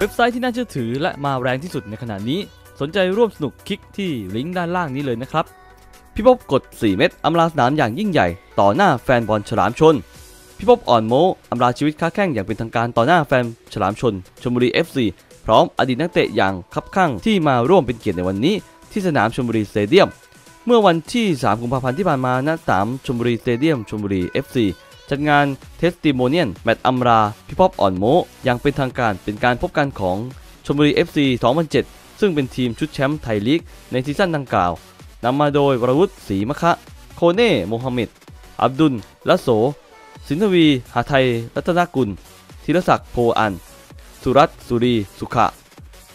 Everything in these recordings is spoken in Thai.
เว็บไซต์ที่น่าเชื่อถือและมาแรงที่สุดในขณะนี้ สนใจร่วมสนุกคลิกที่ลิงก์ด้านล่างนี้เลยนะครับ พี่พบกด 4 เม็ดอำลาสนามอย่างยิ่งใหญ่ ต่อหน้าแฟนบอลฉลามชน พี่พบอ่อนโมอำลาชีวิตค้าแข้งอย่างเป็นทางการต่อหน้าแฟนฉลามชนชลบุรี FC พร้อมอดีตนักเตะอย่างคับข้างที่มาร่วมเป็นเกียรติในวันนี้ ที่สนามชลบุรีสเตเดียม เมื่อวันที่ 3 กุมภาพันธ์ที่ผ่านมาณสนามชลบุรีสเตเดียมชลบุรี FC จัดงานเทสติโมเนียนแมตช์อัมราพี่พบอ่อนโมอย่างเป็นทางการเป็นการพบกันของชลบุรี FC 2007 ซึ่งเป็นทีมชุดแชมป์ไทยลีกในซีซั่นดังกล่าวนำมาโดยวรวุฒิศรีมะคะ โคเน่โมฮัมเหม็ดอับดุลละโส สินทวี หาไทย รัตนกุลธีรศักดิ์โพอัน สุรัตสุรี สุขะ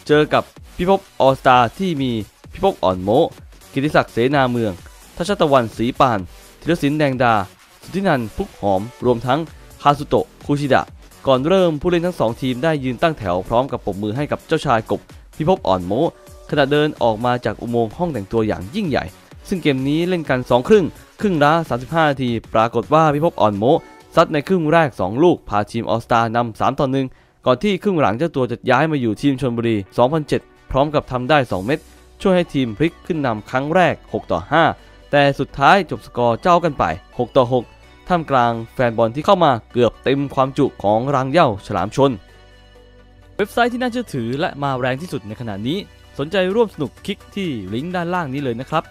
เจอกับพิภพออสตาที่มีพิภพอ่อนโมกิติศักดิ์เสนาเมืองทัชตะวันศรีปานธีรศิลป์แดงดา สุทธินันพุกหอม รวมทั้งคาสุโตะคูชิดะ ก่อนเริ่มผู้เล่นทั้งสองทีมได้ยืนตั้งแถวพร้อมกับปรบมือให้กับเจ้าชายกบพิภพอ่อนโมขณะเดินออกมาจากอุโมงค์ห้องแต่งตัวอย่างยิ่งใหญ่ ซึ่งเกมนี้เล่นกัน 2 ครึ่ง ครึ่งละ35 นาที ปรากฏว่าพิภพอ่อนโมซัดในครึ่งแรก 2 ลูก พาทีมออสตานำ3ต่อ1ก่อนที่ครึ่งหลังเจ้าตัวจะย้ายมาอยู่ทีมชนบุรี 2007 พร้อมกับทำได้ 2 เม็ดช่วยให้ทีมพลิกขึ้นนำครั้งแรก 6 ต่อ 5 แต่สุดท้ายจบสกอร์เจ้ากันไป 6 ต่อ 6 ท่ามกลางแฟนบอลที่เข้ามาเกือบเต็มความจุของรังเย่าฉลามชน เว็บไซต์ที่น่าเชื่อถือและมาแรงที่สุดในขณะนี้ สนใจร่วมสนุกคลิกที่ลิงก์ด้านล่างนี้เลยนะครับ